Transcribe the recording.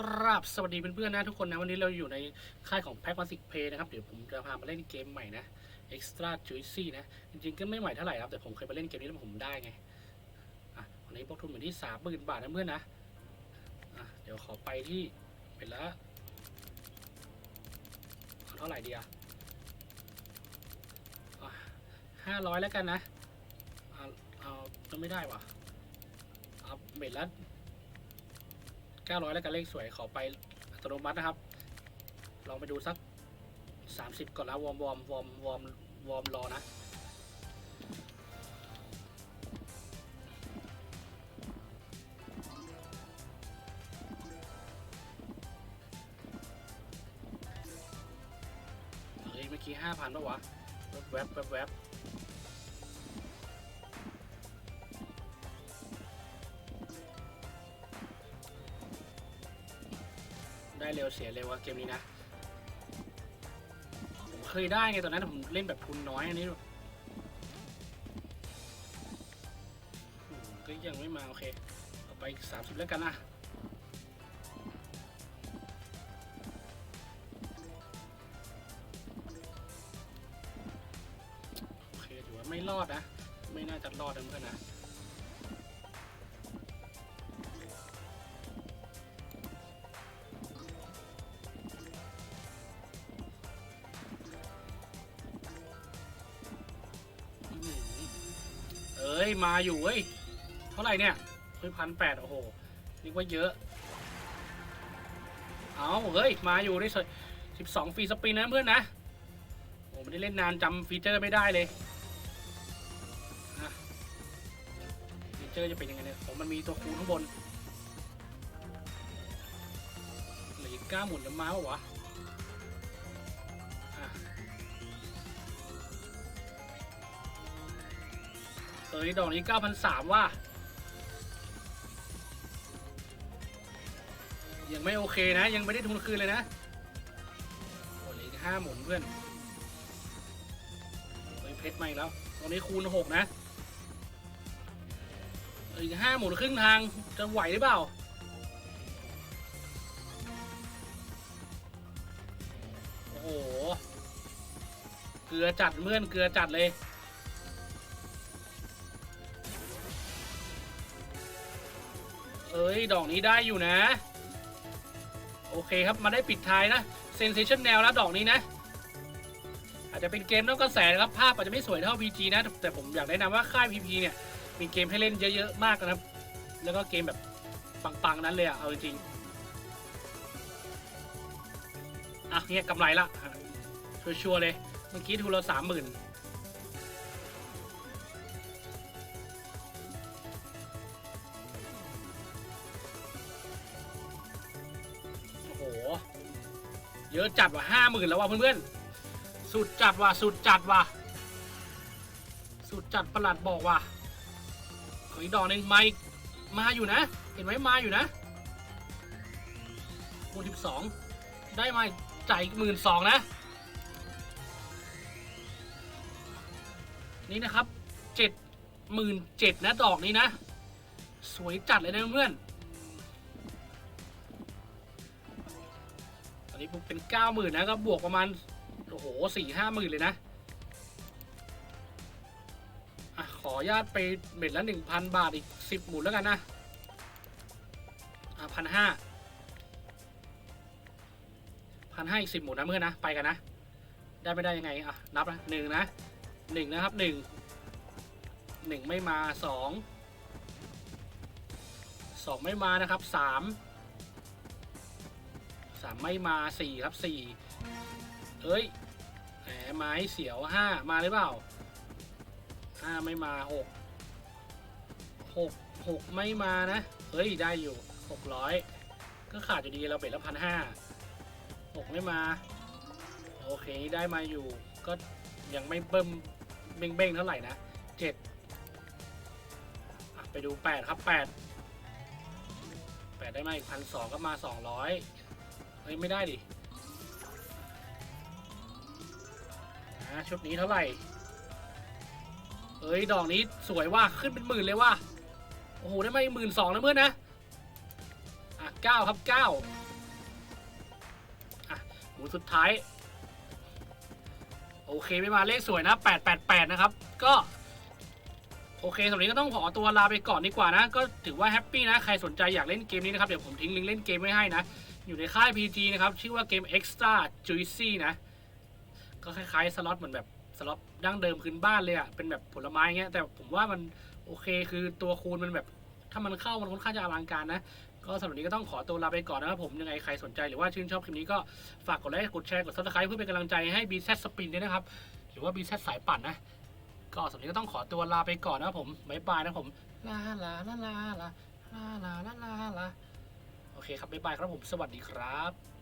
กราบสวัสดีเพื่อนๆนะทุกคนนะ วันนี้เราอยู่ในค่ายของ p a c k m a s i c Play นะครับ เดี๋ยวผมจะพามาเล่นเกมใหม่นะ Extra Juicy นะ จริงๆก็ไม่ใหม่เท่าไหร่ครับ แต่ผมเคยไปเล่นเกมนี้แล้วผมได้ไง อะ วันนี้พวกทุนอยู่ที่สามหมื่นบาทนะเพื่อนนะ อะ เดี๋ยวขอไปที่เป็นละเอาเท่าไหร่ดีอะห้าร้อยแล้วกันนะ เอาเอาจะไม่ได้ว่ะเอาเบ็ดละ 900 แล้วกันเลขสวยขอไปอัตโนมัตินะครับ ลองไปดูสัก 30 ก่อนแล้ววอร์มวอร์มวอร์มวอร์มวอร์มรอนะเฮ้ยเมื่อกี้5,000ปะวะ แวบแวบแวบ ได้เร็วเสียเร็วอะเกมนี้นะ ผมเคยได้ไงตอนนั้นผมเล่นแบบทุนน้อยอันนี้ก็ยังไม่มา โอเคเอาไปสามสิบแล้วกันนะโอเคถือว่าไม่รอดนะ ไม่น่าจะรอดนะเพื่อนนะ เอ้ย มาอยู่เว้ย เท่าไหร่เนี่ยเฮ้ยพันแปดโอ้โหนึกว่าเยอะ เอาเฮ้ย มาอยู่ได้สิบสองฟรีสปินนะเพื่อนนะ โอ้ไม่ได้เล่นนานจำฟีเจอร์ไม่ได้เลยฟีเจอร์จะเป็นยังไงเนี่ยผมมันมีตัวคูณข้างบนหลือกเก้าหมุนจะมาปะวะ เอ้ย ดอกนี้เก้าพันสามว่ะ ยังไม่โอเคนะ ยังไม่ได้ทุนคืนเลยนะโอ้เหลืออีกห้าหมุนเพื่อนเฮ้ยเพชรมาอีกแล้ว ตอนนี้คูณหกนะอีกห้าหมุนครึ่งทางจะไหวหรือเปล่าโอ้โห เกลือจัดเมื่อนเกลือจัดเลย เอ้ย ดอกนี้ได้อยู่นะ โอเคครับมาได้ปิดท้ายนะเซนเซชันแนวแล้วดอกนี้นะ อาจจะเป็นเกมนอกกระแสนะครับ ภาพอาจจะไม่สวยเท่า PG นะ แต่ผมอยากแนะนำว่าค่าย PP เนี่ย มีเกมให้เล่นเยอะๆมากนะครับ แล้วก็เกมแบบปังๆนั้นเลยอะเอาจริงอะเนี่ยกำไรละชัวร์ๆเลย เมื่อกี้ทุนเราสามหมื่น เยอะจัดว่ะห้าหมื่นแล้วว่ะเพื่อนๆ สุดจัดว่ะสุดจัดว่ะสุดจัดประหลัดบอกว่ะขออีกดอกหนึ่งไมาอีกมาอยู่นะ เห็นไหมมาอยู่นะคูสิบสองได้มาจ่ายหมื่นสองนะ นี่นะครับเจ็ดหมื่นเจ็ดนะดอกนี้นะ สวยจัดเลยนะเพื่อนต อนนี้ผมเป็นเก้าหมื่นนะก็บวกประมาณโอ้โหสี่ห้าหมื่นเลยนะอะขออนุญาตไปเบ็ดละหนึ่งพันบาทอีกสิบหมุนแล้วกันนะอะพันห้าพันห้าอีกสิบหมุนนะเพื่อนนะไปกันนะ ได้ไม่ได้ยังไงอะนับนะหนึ่งนะหนึ่งนะครับหนึ่งหนึ่งไม่มาสองสองไม่มานะครับสาม สามไม่มาสี่ครับสี่เอ้ยแหมไม้เสียวห้ามาหรือเปล่าห้าไม่มาหกหกหกไม่มานะเฮ้ยได้อยู่หกร้อยก็ขาดอยู่ดีเราเป็นละพันห้าหกไม่มา โอเคได้มาอยู่ ก็ยังไม่เบิ่มเบ้งเบ้งเท่าไหร่นะเจ็ดไปดูแปดครับแปดแปดได้มาอีกพันสองก็มาสองร้อย เฮ้ยไม่ได้ดิอะชุดนี้เท่าไหร่เอ้ยดอกนี้สวยว่ะขึ้นเป็นหมื่นเลยว่ะโอ้โหได้มาอีกหมื่นสองแล้วเพื่อนนะอะเก้าครับเก้าหมุนสุดท้ายโอเคไม่มาเลขสวยนะ 888 นะครับ ก็ โอเคสำหรับนนี้ก็ต้องขอตัวลาไปก่อนดีกว่านะ ก็ถือว่าแฮปปี้นะ ใครสนใจอยากเล่นเกมนี้นะครับ เดี๋ยวผมทิ้งลิงก์เล่นเกมไว้ให้นะ อยู่ในค่าย PG นะครับ ชื่อว่าเกม Extra Juicy นะ ก็คล้ายๆ สล็อตเหมือนแบบสล็อตดั้งเดิมพื้นบ้านเลยอะเป็นแบบผลไม้เงี้ย แต่ผมว่ามันโอเคคือตัวคูณมันแบบ ถ้ามันเข้ามันค่อนข้างจะอลังการนะ ก็สำหรับนี้ก็ต้องขอตัวลาไปก่อนนะครับผม ยังไงใครสนใจหรือว่าชื่นชอบคลิปนี้ก็ฝากกดไลค์ กดแชร์ กด subscribe เพื่อเป็นกำลังใจให้ b z Spin ด้วยนะครับ หรือว่า b z สายปั่นนะ ก็สำหรับนี้ก็ต้องขอตัวลาไปก่อนนะครับผมบ๊ายบายนะผม ลาลาลาลาลาลาลาลาลา เคครับบ๊ายบายครับผมสวัสดีครับ